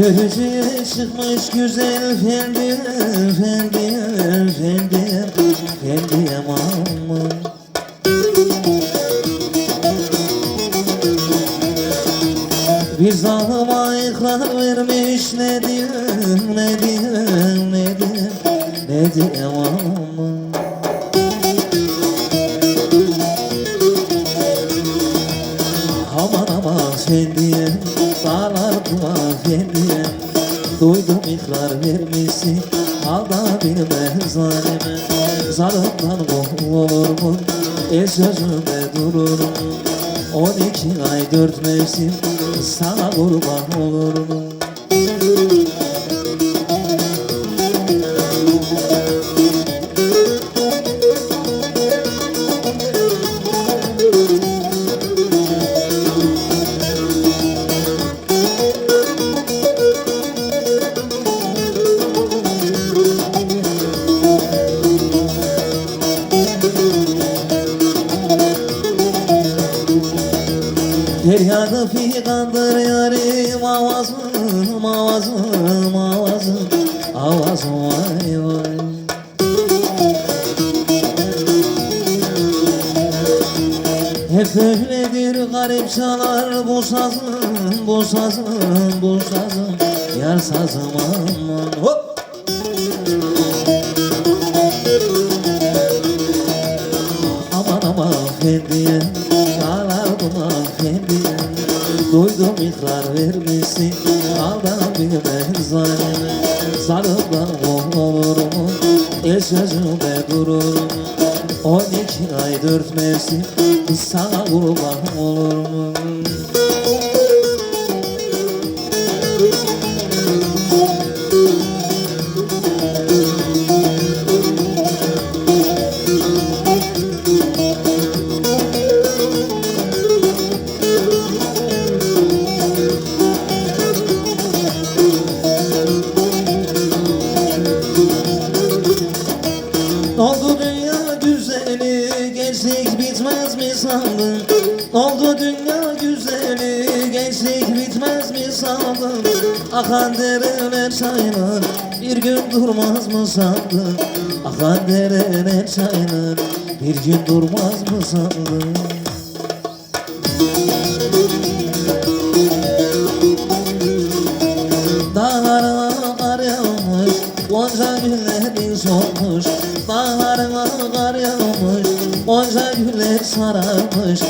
Görücüye çıkmış güzel efendi Efendi, efendi, efendi aman. Bir zalıma ikrar vermiş ne diyeyim, ne diyeyim, ne diyeyim, ne diyeyim aman. Aman aman efendim, dağlar efendim Duydum ikrar vermişsin, alda bilme zalime. Zarımdan olur mu, el sözünde durur mu? On iki ay dört mevsim, sana kurban olur mu? Feryadı figandır yarim avazım avazım avazım avazım vay vay. Hep öyledir garip çalar bu sazım bu sazım bu sazım yar sazım aman hop! Aman aman efendim Duydum ikrar vermişsin Aldan bilmez zalime Zarımdan olur mu? El sözünde durur mu? On iki ay dört mevsim Sana kurban olur Oldu dünya güzeli gençlik bitmez mi sandın? Akan dereler çaylar bir gün durmaz mı sandın? Akan dereler çaylar bir gün durmaz mı sandın? Dağlarına kar yağmış Gonca güllerin solmuş Dağlarına kar yağmış Gonca güller sararmış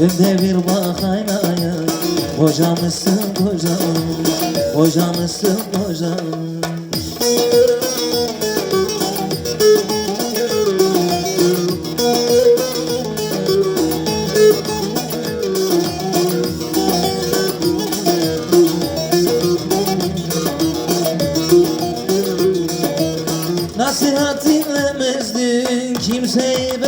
Günde bir bak aynaya Kocamışsın kocam Kocamışsın kocam Nasihat dinlemezdin, kimseyi beğenmezdin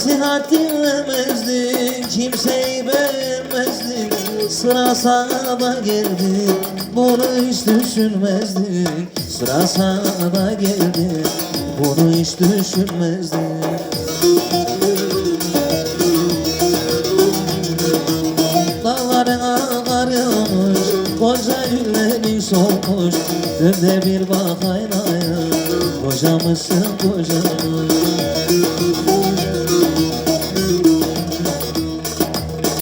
Nasihat dinlemezdin, kimseyi beğenmezdin Sıra sana geldi, bunu hiç düşünmezdin Sıra sana geldi, bunu hiç düşünmezdin Dağlarına kar yağmış Koca güllerin solmuş Önde bir bak aynaya Kocamışsın kocamış